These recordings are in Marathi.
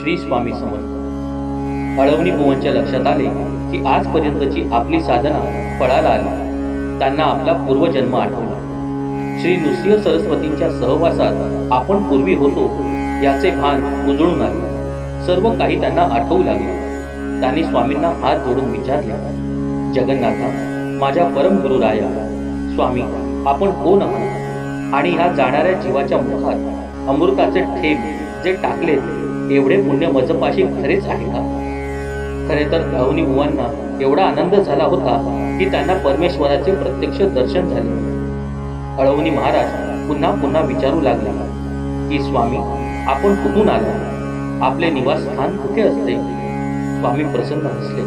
श्री स्वामी समर्थ. अळवणी भुवनच्या लक्षात आले की आजपर्यंतची आपली साधना फळाला आली. त्यांना आपला पूर्वजन्म आठवला. श्री नृसिंह सरस्वतींच्या सहवासात आपण पूर्वी होतो याचे भान उजळून आले. सर्व काही त्यांना आठवू लागले. त्यांनी स्वामींना हात जोडून विचारले जगन्नाथा माझ्या परम गुरुराया स्वामी आपण कोण आहात? आणि ह्या जाणाऱ्या जीवाच्या मुखात अमृताचे ठेप जे टाकले एवढे पुण्य मजपाशी खरेच आहे का खरे तर अवनी बुवांना एवढा आनंद झाला होता की त्यांना परमेश्वराचे प्रत्यक्ष दर्शन झाले. अळवणी महाराज पुन्हा पुन्हा विचारू लागले की स्वामी आपण कुठून आला? आपले निवासस्थान कुठे असते? स्वामी प्रसन्न हसले.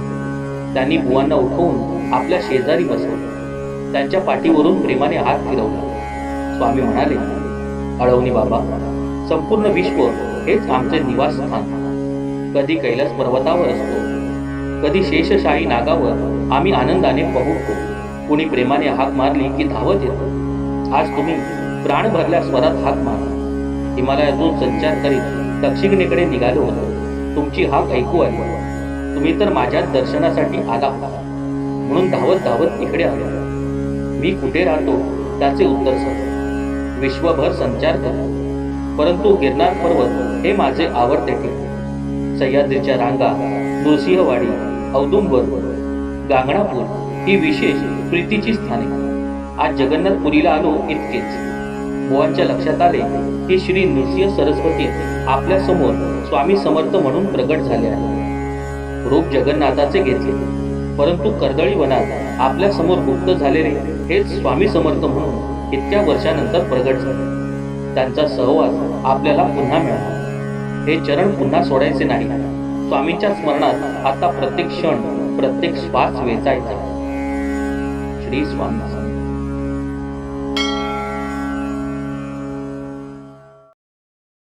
त्यांनी बुवांना उठवून आपल्या शेजारी बसवले. त्यांच्या पाठीवरून प्रेमाने हात फिरवला. स्वामी म्हणाले अळवणी बाबा संपूर्ण विश्व हेच आमचे निवासस्थान. कधी कैलास पर्वतावर असतो कधी शेषशाही नागावर आम्ही आनंदाने पोहोचतो कुणी प्रेमाने हाक मारली की धावत येतो. आज तुम्ही प्राण भरल्या स्वरात हाक मारा. हिमालयातून संचार करीत दक्षिणेकडे निघालो. होतो तुमची हाक ऐकू आली. तुम्ही तर माझ्या दर्शनासाठी आला म्हणून धावत धावत इकडे आलो. मी कुठे राहतो त्याचे उत्तर सर विश्वभर संचार करतो परंतु गिरनार पर्वत हे माझे आवडते ठिकाण. सह्याद्रीच्या रांगा नृसिंहवाडी औदुंबर गांगणापूर ही विशेष प्रीतीची स्थाने. आज जगन्नाथपुरीला आलो इतकेच. मोहनच्या लक्षात आले की श्री नृसिंह सरस्वती आपल्यासमोर स्वामी समर्थ म्हणून प्रगट झाले आहे रूप जगन्नाथाचे घेतले. परंतु कर्दळी वनात आपल्यासमोर गुप्त झालेले हेच स्वामी समर्थ म्हणून इतक्या वर्षानंतर प्रगट झाले. त्यांचा सहवास आपल्याला पुन्हा मिळाला. हे चरण पुन्हा सोडायचे नाही. स्वामींच्या स्मरणात आता प्रत्येक क्षण प्रत्येक श्वास वेचायचा. श्री स्वामी